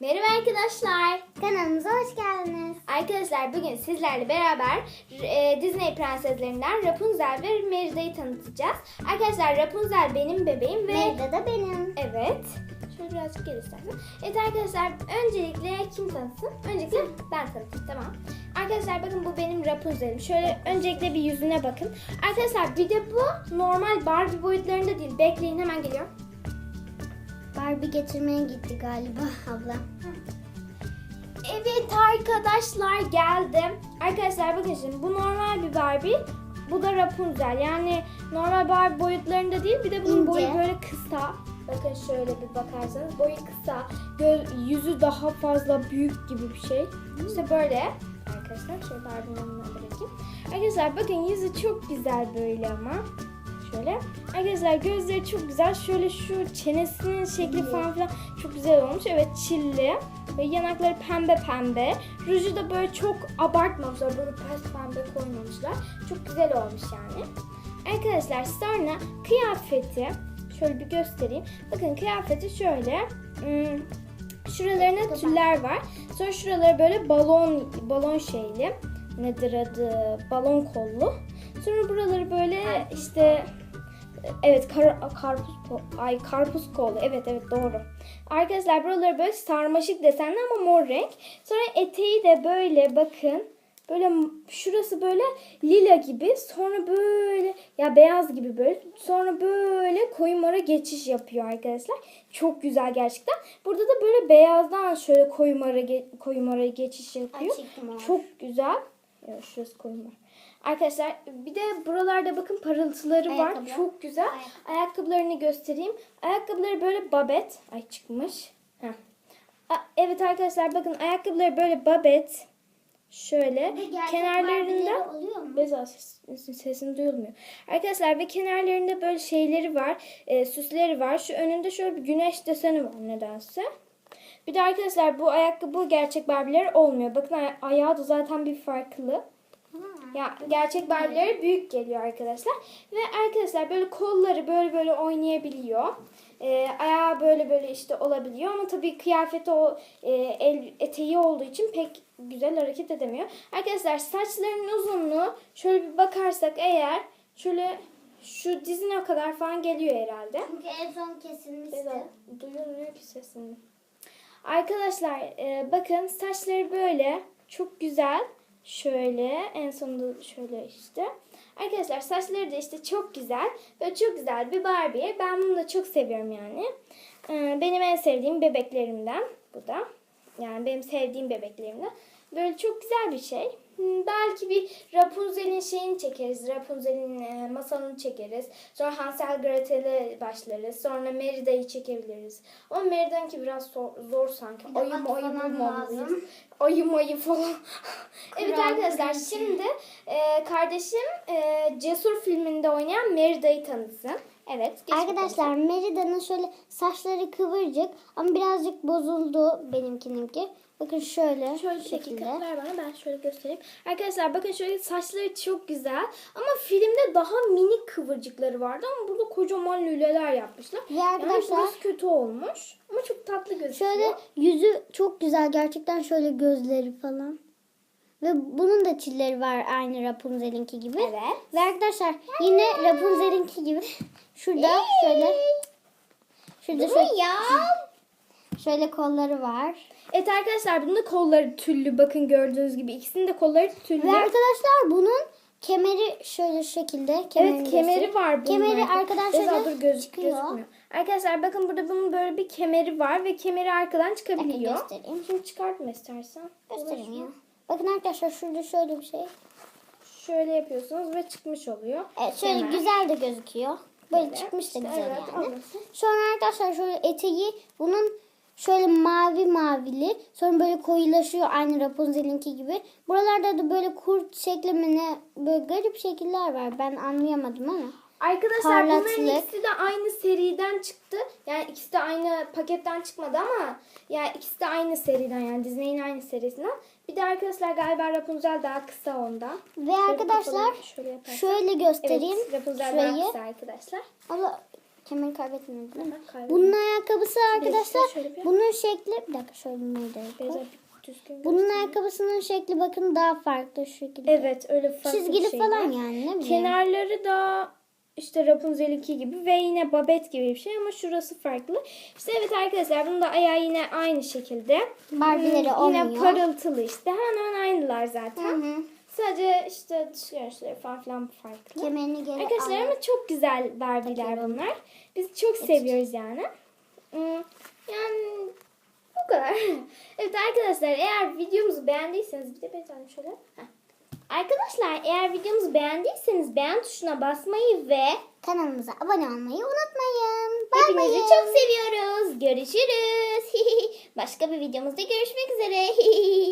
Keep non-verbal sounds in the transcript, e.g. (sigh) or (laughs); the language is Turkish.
Merhaba arkadaşlar. Kanalımıza hoş geldiniz. Arkadaşlar bugün sizlerle beraber e, Disney prenseslerinden Rapunzel ve Merida'yı tanıtacağız. Arkadaşlar Rapunzel benim bebeğim ve... Merida da benim. Evet. Şöyle birazcık geri istersen. Evet arkadaşlar öncelikle kim tanıtsın? Öncelikle ben tanıtayım tamam. Arkadaşlar bakın bu benim Rapunzel'im. Şöyle öncelikle bir yüzüne bakın. Arkadaşlar bir de bu normal Barbie boyutlarında değil. Bekleyin hemen geliyor. Barbie getirmeye gitti galiba abla. Evet arkadaşlar geldim. Arkadaşlar bakın şimdi bu normal bir Barbie. Bu da Rapunzel. Yani normal Barbie boyutlarında değil. Bir de bunun İnce. boyu böyle kısa. Bakın şöyle bir bakarsanız boyu kısa. Göz, yüzü daha fazla büyük gibi bir şey. İşte böyle. Arkadaşlar şöyle Barbie'nin yanına bırakayım. Arkadaşlar bakın yüzü çok güzel böyle ama. Şöyle. Arkadaşlar gözleri çok güzel. Şöyle şu çenesinin şekli falan filan çok güzel olmuş. Evet çilli. Ve yanakları pembe pembe. Ruju da böyle çok abartmamışlar. Böyle pes pembe koymamışlar. Çok güzel olmuş yani. Arkadaşlar sonra kıyafeti şöyle bir göstereyim. Bakın kıyafeti şöyle. Hmm, şuralarına tüller var. Sonra şuraları böyle balon balon şeyli. Nedir adı? Balon kollu. Sonra buraları böyle işte Evet kar, karpuz ay karpuz kolu. Evet evet doğru. Arkadaşlar buraları böyle sarmaşık desenli ama mor renk. Sonra eteği de böyle bakın. Böyle şurası böyle lila gibi. Sonra böyle ya beyaz gibi böyle. Sonra böyle koyu mora geçiş yapıyor arkadaşlar. Çok güzel gerçekten. Burada da böyle beyazdan şöyle koyu mora koyu mora geçiş yapıyor. Açık mor. Çok güzel. Evet, şurası koyu mor. Arkadaşlar bir de buralarda bakın parıltıları var. Ayakkabı. Çok güzel. Ayakkabı. Ayakkabılarını göstereyim. Ayakkabıları böyle babet. Ay çıkmış. Heh. Evet arkadaşlar bakın ayakkabıları böyle babet. Şöyle kenarlarında? Beza ses, sesin duyulmuyor. Arkadaşlar ve kenarlarında böyle şeyleri var. e, süsleri var. Şu önünde şöyle bir güneş deseni var nedense. Bir de arkadaşlar bu ayakkabı gerçek Barbie'ler olmuyor. Bakın aya- ayağı da zaten bir farklı. Ya gerçek Barbie'lere büyük geliyor arkadaşlar. Ve arkadaşlar böyle kolları böyle böyle oynayabiliyor. Ee, ayağı böyle böyle işte olabiliyor ama tabii kıyafeti o e, el eteği olduğu için pek güzel hareket edemiyor. Arkadaşlar saçlarının uzunluğu şöyle bir bakarsak eğer şöyle şu dizine kadar falan geliyor herhalde. Çünkü en son kesilmişti. Biraz duyulmuyor ki sesini. Arkadaşlar e, bakın saçları böyle çok güzel. Şöyle en sonunda şöyle işte. Arkadaşlar saçları da işte çok güzel. Böyle çok güzel bir Barbie. Ben bunu da çok seviyorum yani. E, benim en sevdiğim bebeklerimden bu da. Yani benim sevdiğim bebeklerimden. Böyle çok güzel bir şey. Hmm, Belki bir Rapunzel'in şeyini çekeriz. Rapunzel'in e, masalını çekeriz. Sonra Hansel Gretel'e başlarız. Sonra Merida'yı çekebiliriz. Ama Merida'nınki biraz zor, sanki. Bir Ayı at mayı falan bulmalıyız. lazım. Ayı falan. (laughs) evet arkadaşlar şimdi e, kardeşim e, Cesur filminde oynayan Merida'yı tanısın. Evet. Arkadaşlar Merida'nın şöyle saçları kıvırcık ama birazcık bozuldu benimkininki. Bakın şöyle. Şöyle şekilde. ver bana ben şöyle göstereyim. Arkadaşlar bakın şöyle saçları çok güzel. Ama filmde daha minik kıvırcıkları vardı ama burada kocaman lüleler yapmışlar. Yani arkadaşlar burası kötü olmuş. Ama çok tatlı gözüküyor. şöyle yüzü çok güzel gerçekten şöyle gözleri falan. Ve bunun da çilleri var aynı Rapunzel'inki gibi. Evet. Ve arkadaşlar yine Rapunzel'inki gibi şurada şöyle şurada şöyle, şöyle kolları var. Evet arkadaşlar bunun da kolları tüllü. Bakın gördüğünüz gibi ikisinin de kolları tüllü. Ve arkadaşlar bunun kemeri şöyle şu şekilde. Evet kemeri var bunun. Kemeri arkadan şöyle dur, göz, çıkıyor. gözükmüyor. Arkadaşlar bakın burada bunun böyle bir kemeri var ve kemeri arkadan çıkabiliyor. Bakın göstereyim. Şimdi çıkartma istersen. Göstereyim ya. Bakın arkadaşlar şurada şöyle bir şey. Şöyle yapıyorsunuz ve çıkmış oluyor. Evet şöyle Kemer. güzel de gözüküyor. Böyle Evet, çıkmış da işte güzel evet, yani. anlasın. Sonra arkadaşlar şöyle eteği bunun şöyle mavi mavili. Sonra böyle koyulaşıyor aynı Rapunzel'inki gibi. Buralarda da böyle kurt şekli mi ne böyle garip şekiller var. Ben anlayamadım ama. Arkadaşlar bunların ikisi de aynı seriden çıktı. Yani ikisi de aynı paketten çıkmadı ama yani ikisi de aynı seriden yani Disney'in aynı serisinden. Bir de arkadaşlar galiba Rapunzel daha kısa ondan. Ve Şöyle arkadaşlar şöyle şöyle göstereyim. Evet, Rapunzel şurayı. daha kısa arkadaşlar. Ama Kemer kaybetmedim değil mi? Aha, kaybetmedim. Bunun ayakkabısı arkadaşlar. Bunun şekli bir dakika şöyle düzgün Bunun ayakkabısının şekli bakın daha farklı şu şekilde. Evet öyle farklı Çizgili şey falan yani ne bileyim. Kenarları da işte Rapunzel'inki gibi ve yine babet gibi bir şey ama şurası farklı. İşte evet arkadaşlar bunun da ayağı yine aynı şekilde. Barbie'leri Hmm, olmuyor. Yine parıltılı işte hemen aynılar zaten. Hı hı. Sadece işte dış görünüşleri falan filan farklı. Kemerini geri Arkadaşlar ama çok güzel Barbie'ler bunlar. Biz çok seviyoruz yani. Hmm, Yani bu kadar. (laughs) evet arkadaşlar eğer videomuzu beğendiyseniz bir de ben şöyle. Heh. Arkadaşlar eğer videomuzu beğendiyseniz beğen tuşuna basmayı ve Kanalımıza abone olmayı unutmayın. Bay hepinizi bay. çok seviyoruz. Görüşürüz. (laughs) Başka bir videomuzda görüşmek üzere. (laughs)